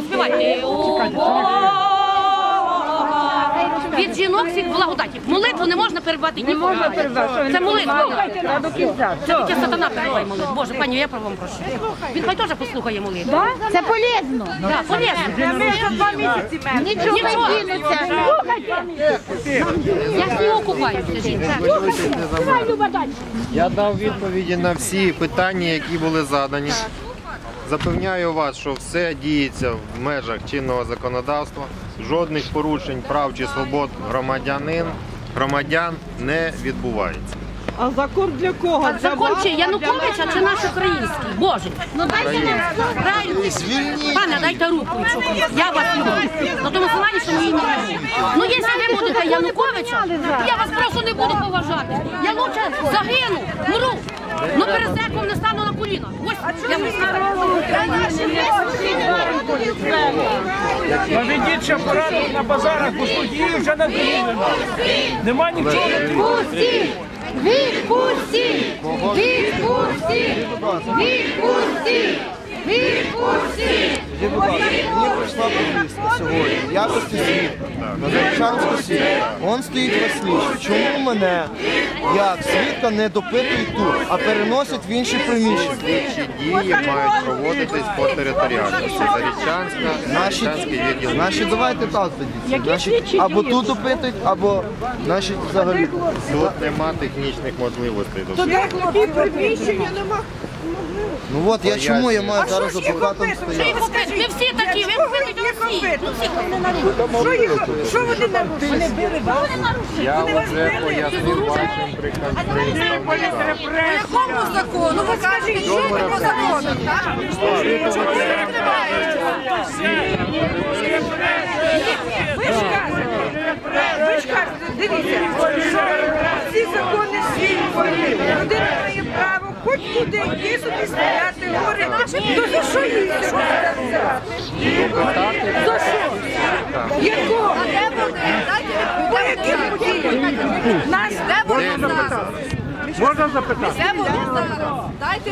співайте. Від жінок всіх благодаті. Молитву не можна перервати ні можна перервати. Це молитва. Це тільки сатана перебуває молитву. Боже, пані, я про вам прошу. Він хай теж послухає молитву. Це полезно. Так, полезно. Нічого не. Я з нього купаю, скажіть. Я дав відповіді на всі питання, які були задані. Запевняю вас, що все діється в межах чинного законодавства. Жодних порушень прав чи свобод громадянин, громадян не відбувається. А закон для кого? Для Закон чи Януковича, чи наш український? Боже. Ну дайте правильно. Пане, дайте руку. Я вас люблю. На тому слові, що мені не люблю. Ну, якщо ви будете Януковича, я вас просто не буду поважати. Я лучше загину, мру. Ну перед зеком не стану на коліна. Ось я вам Наведіть ще пораду на базарах, бо її вже надоїли. Нема нічого. Відпустіть! Відпустіть! Відпустіть! Відпустіть! Відпустіть! Мені прийшла повістка сьогодні. в Якості свідка. На Зарічанську світ. Он стоїть Василіч. Чому мене, як свідка, не допитують тут, а переносять в інші приміщення? Слідчі дії мають проводитись по територіальності. Зарічанська, Наші, Зарічанський відділ. наші давайте так тоді. Наші, або тут допитують, або наші взагалі. Тут нема технічних можливостей. до як приміщення нема. Ну от я чому я маю зараз адвокатом Що стояти? Ви всі такі, ви всі. Ну, всі Що їх, що вони нарушили? Я вже пояснив вашим представникам. Якому закону? Ви кажете, що ви по закону, так? Ви ж кажете, ви ж кажете, дивіться, що ці закони світові. Людина має право хоч куди йти собі стояти, говорити. То за що їй? За що? Якого? По яким подіям? Нас Можна запитати?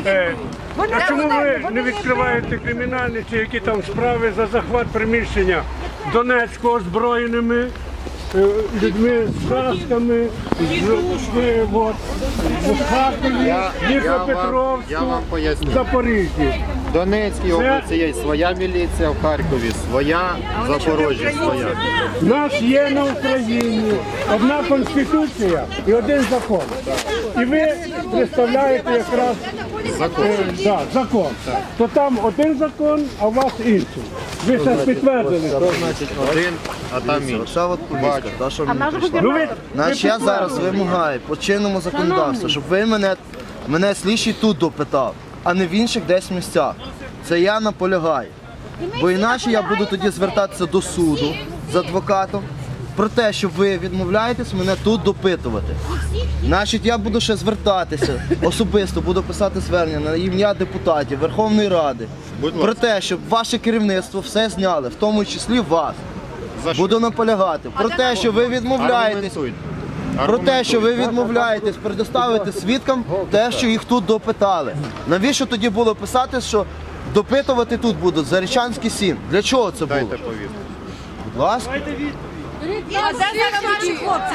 Е, А чому ви не відкриваєте кримінальні чи які там справи за захват приміщення Донецького озброєними людьми з хасками, з, е, от, з Харкові, Я, я, вам, Дніпропетровську, вам поясню. Запоріжжі. В Донецькій області є своя міліція, в Харкові своя, в Запоріжжі своя. У нас є на Україні одна конституція і один закон. І ви представляєте якраз Закон. е, да, закон. То там один закон, а у вас інший. Ви це підтвердили. Що значить один, а там інший? Оця от повістка, та, що мені прийшла. Ну, ви, Значить, я зараз вимагаю по чинному законодавству, щоб ви мене, мене слідчий тут допитав, а не в інших десь місцях. Це я наполягаю. Бо інакше я буду тоді звертатися до суду з адвокатом про те, що ви відмовляєтесь мене тут допитувати. Значить, я буду ще звертатися особисто, буду писати звернення на ім'я депутатів Верховної Ради Будь про те, щоб ваше керівництво все зняли, в тому числі вас. Буду наполягати про те, що ви відмовляєтесь про те, що ви відмовляєтесь предоставити свідкам те, що їх тут допитали. Навіщо тоді було писати, що допитувати тут будуть Зарічанський сім? Для чого це було? Будь ласка. А де зараз наші хлопці?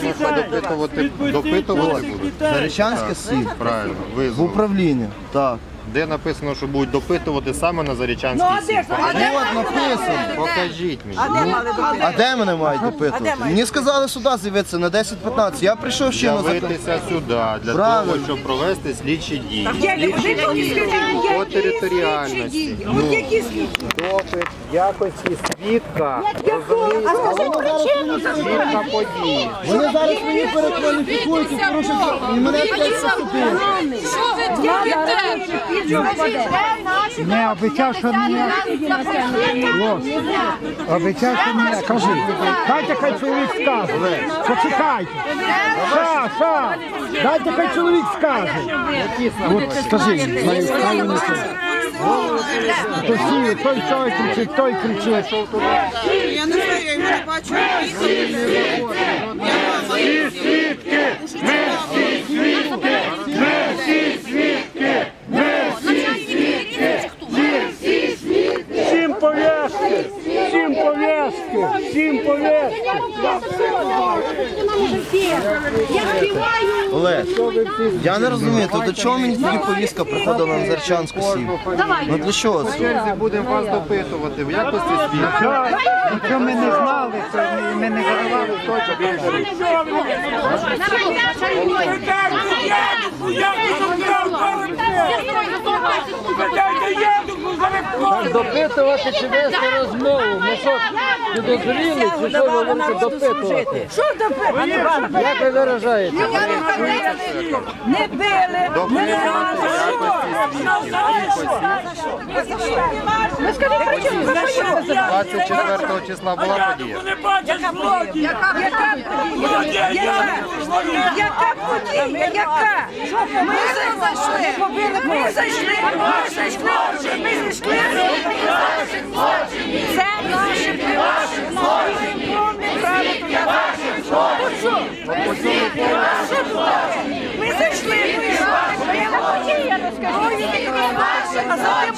Всі допитувати, допитувати будуть? Зарічанське сім. Правильно, В визвали. управління. Так. Де написано, що будуть допитувати саме на Зарічанській сім? От написано. Покажіть мені. А де мене мають допитувати? Мені сказали сюди з'явитися на 10-15. Я прийшов ще на закон. З'явитися сюди для Правильно. того, щоб провести слідчі дії. По По територіальності. От які слідчі? Якості свідка. А скажіть причину Свідка події. Вони зараз мені перекваліфікують і порушать. І мене. Що ви творите? Не обіцяв, що не обіцяв, що не кажи. Дайте хай чоловік скаже. Почекайте. Ша, ша. Дайте хай чоловік скаже. От скажи, маю право на це. То сіє, той той кричить, той кричить. Я не знаю, я його не бачу. Начальник міліції всі хто? Повістки, всім повістки. Я співаю. Олег, я не розумію, то до чого мені тоді повістка приходила на Зарчанську сім? Ну для чого це? черзі будемо вас допитувати в якості свідків. Якщо ми не знали, то ми- ми не говорили точно. Допитувати чи вести розмову. Ми що, не дозволіли, чи що ви говорите допитувати? Що допитувати? Як ви виражаєте? Не били, не Ви скажіть, при чому? За 24 числа була подія. Яка подія? Яка подія? Яка подія? Яка? Ми зайшли. Ми зайшли. Ми зайшли. Ми зайшли. Це туди. От що? Ми зайшли. Подія, розкажіть? А затим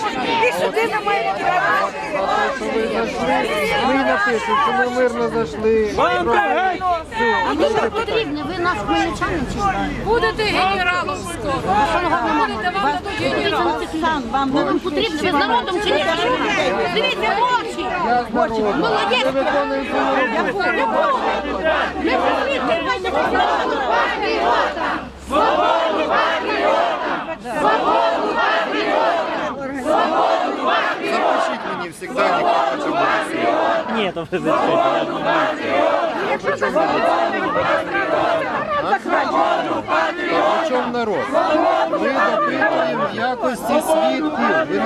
і сюди не маємо права. Ви напишуть, що ми мирно зайшли. А ви що потрібні? Ви наш хмельничанин чи що? Будете генералом скоро. Будете вам дадуть генерал. Вам вам потрібно? Ви з народом чи ні? Дивіться, очі. Молодець. Ви виконуєте свою роботу. Я буду. Не потрібно. Давайте патріота. Запишіть мені завжди, ніхто хоче бути. Ні, то ви зачекайте. При чому народ? Ми допитуємо якості свідків.